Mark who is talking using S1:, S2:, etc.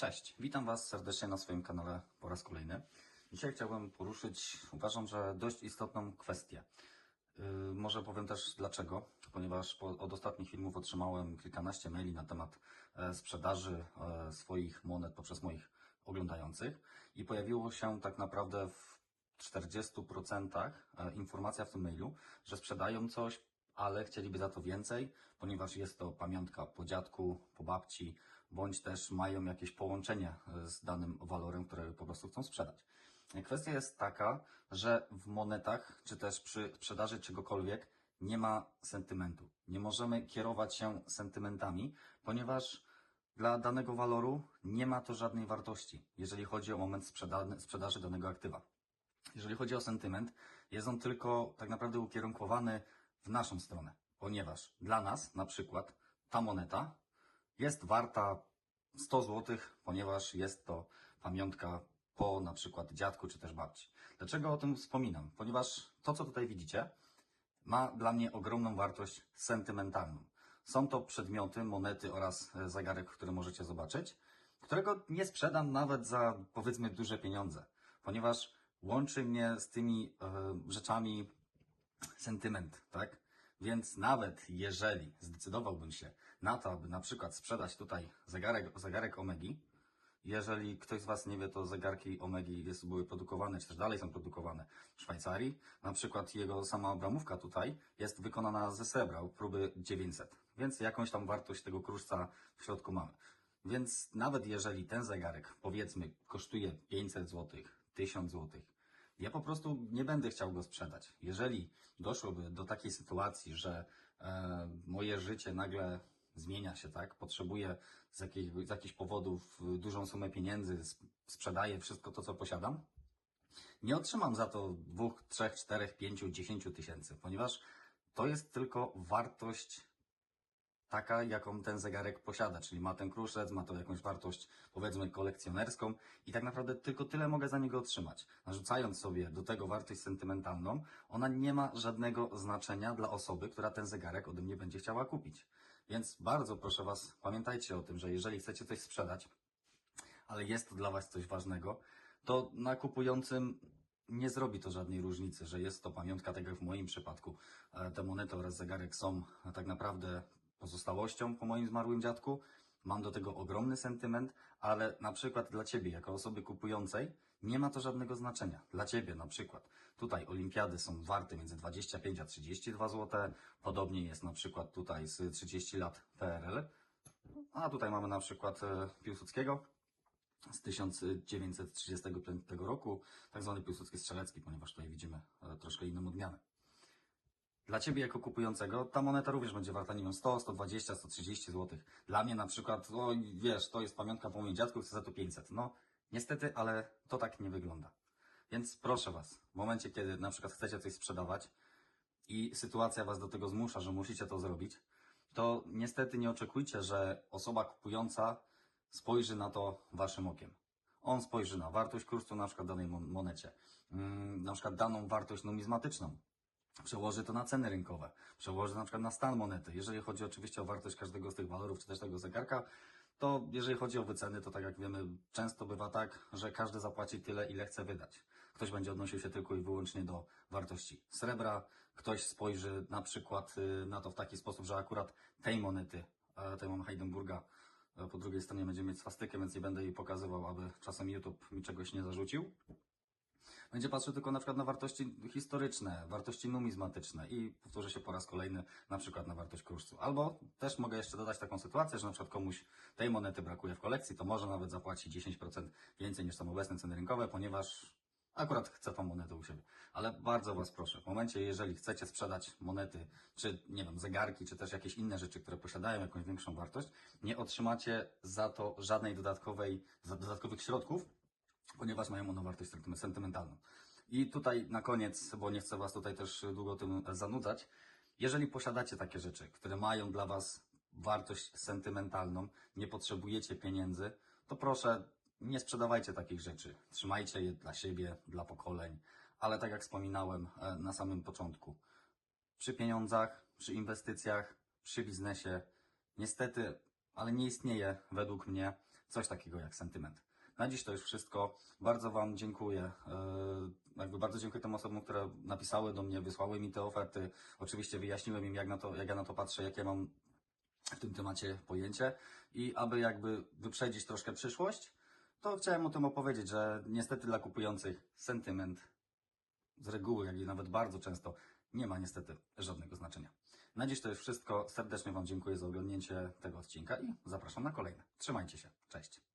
S1: Cześć, witam Was serdecznie na swoim kanale po raz kolejny. Dzisiaj chciałbym poruszyć, uważam, że dość istotną kwestię. Yy, może powiem też dlaczego, ponieważ po, od ostatnich filmów otrzymałem kilkanaście maili na temat e, sprzedaży e, swoich monet poprzez moich oglądających i pojawiło się tak naprawdę w 40% e, informacja w tym mailu, że sprzedają coś, ale chcieliby za to więcej, ponieważ jest to pamiątka po dziadku, po babci, bądź też mają jakieś połączenie z danym walorem, które po prostu chcą sprzedać. Kwestia jest taka, że w monetach, czy też przy sprzedaży czegokolwiek, nie ma sentymentu. Nie możemy kierować się sentymentami, ponieważ dla danego waloru nie ma to żadnej wartości, jeżeli chodzi o moment sprzeda- sprzedaży danego aktywa. Jeżeli chodzi o sentyment, jest on tylko tak naprawdę ukierunkowany w naszą stronę, ponieważ dla nas na przykład ta moneta jest warta 100 zł, ponieważ jest to pamiątka po na przykład dziadku czy też babci. Dlaczego o tym wspominam? Ponieważ to, co tutaj widzicie, ma dla mnie ogromną wartość sentymentalną. Są to przedmioty, monety oraz e, zegarek, który możecie zobaczyć, którego nie sprzedam nawet za powiedzmy duże pieniądze, ponieważ łączy mnie z tymi e, rzeczami sentyment, tak? Więc nawet jeżeli zdecydowałbym się na to, aby na przykład sprzedać tutaj zegarek, zegarek Omegi, jeżeli ktoś z Was nie wie, to zegarki Omegi jest, były produkowane, czy też dalej są produkowane w Szwajcarii. Na przykład jego sama obramówka tutaj jest wykonana ze srebra, próby 900, więc jakąś tam wartość tego kruszca w środku mamy. Więc nawet jeżeli ten zegarek, powiedzmy, kosztuje 500 zł, 1000 zł, ja po prostu nie będę chciał go sprzedać. Jeżeli doszłoby do takiej sytuacji, że e, moje życie nagle zmienia się, tak? Potrzebuję z, jakich, z jakichś powodów y, dużą sumę pieniędzy, sp- sprzedaję wszystko to, co posiadam, nie otrzymam za to dwóch, trzech, czterech, pięciu, dziesięciu tysięcy, ponieważ to jest tylko wartość taka, jaką ten zegarek posiada, czyli ma ten kruszec, ma to jakąś wartość, powiedzmy, kolekcjonerską i tak naprawdę tylko tyle mogę za niego otrzymać. Narzucając sobie do tego wartość sentymentalną, ona nie ma żadnego znaczenia dla osoby, która ten zegarek ode mnie będzie chciała kupić. Więc bardzo proszę Was, pamiętajcie o tym, że jeżeli chcecie coś sprzedać, ale jest to dla Was coś ważnego, to na kupującym nie zrobi to żadnej różnicy, że jest to pamiątka, tak jak w moim przypadku. E, Te monety oraz zegarek są tak naprawdę pozostałością po moim zmarłym dziadku. Mam do tego ogromny sentyment, ale na przykład dla Ciebie, jako osoby kupującej, nie ma to żadnego znaczenia. Dla Ciebie na przykład tutaj olimpiady są warte między 25 a 32 zł. Podobnie jest na przykład tutaj z 30 lat PRL. A tutaj mamy na przykład e, Piłsudskiego z 1935 roku, tak zwany Piłsudski Strzelecki, ponieważ tutaj widzimy e, troszkę inną odmianę. Dla Ciebie jako kupującego ta moneta również będzie warta, nie wiem, 100, 120, 130 zł. Dla mnie na przykład, o wiesz, to jest pamiątka po moim dziadku, chcę za to 500. No, niestety, ale to tak nie wygląda. Więc proszę Was, w momencie, kiedy na przykład chcecie coś sprzedawać i sytuacja Was do tego zmusza, że musicie to zrobić, to niestety nie oczekujcie, że osoba kupująca spojrzy na to Waszym okiem. On spojrzy na wartość kursu na przykład danej mon- monecie, mm, na przykład daną wartość numizmatyczną, przełoży to na ceny rynkowe, przełoży na przykład na stan monety. Jeżeli chodzi oczywiście o wartość każdego z tych walorów, czy też tego zegarka, to jeżeli chodzi o wyceny, to tak jak wiemy, często bywa tak, że każdy zapłaci tyle, ile chce wydać. Ktoś będzie odnosił się tylko i wyłącznie do wartości srebra, ktoś spojrzy na przykład y, na to w taki sposób, że akurat tej monety, e, tej mam Heidenburga, e, po drugiej stronie będzie mieć swastykę, więc nie będę jej pokazywał, aby czasem YouTube mi czegoś nie zarzucił będzie patrzył tylko na przykład na wartości historyczne, wartości numizmatyczne i powtórzę się po raz kolejny, na przykład na wartość kursu. Albo też mogę jeszcze dodać taką sytuację, że na przykład komuś tej monety brakuje w kolekcji, to może nawet zapłacić 10% więcej niż są obecne ceny rynkowe, ponieważ akurat chce tą monetę u siebie. Ale bardzo Was proszę, w momencie, jeżeli chcecie sprzedać monety, czy nie wiem, zegarki, czy też jakieś inne rzeczy, które posiadają jakąś większą wartość, nie otrzymacie za to żadnej dodatkowej, dodatkowych środków, ponieważ mają one wartość sentymen- sentymentalną. I tutaj na koniec, bo nie chcę Was tutaj też długo tym zanudzać, jeżeli posiadacie takie rzeczy, które mają dla Was wartość sentymentalną, nie potrzebujecie pieniędzy, to proszę nie sprzedawajcie takich rzeczy. Trzymajcie je dla siebie, dla pokoleń, ale tak jak wspominałem e, na samym początku, przy pieniądzach, przy inwestycjach, przy biznesie, niestety, ale nie istnieje według mnie coś takiego jak sentyment. Na dziś to już wszystko. Bardzo Wam dziękuję. Yy, Jakby bardzo dziękuję tym osobom, które napisały do mnie, wysłały mi te oferty. Oczywiście wyjaśniłem im, jak, na to, jak ja na to patrzę, jakie mam w tym temacie pojęcie. I aby jakby wyprzedzić troszkę przyszłość, to chciałem o tym opowiedzieć, że niestety dla kupujących sentyment z reguły, jak i nawet bardzo często, nie ma niestety żadnego znaczenia. Na dziś to już wszystko. Serdecznie Wam dziękuję za oglądnięcie tego odcinka i zapraszam na kolejne. Trzymajcie się. Cześć.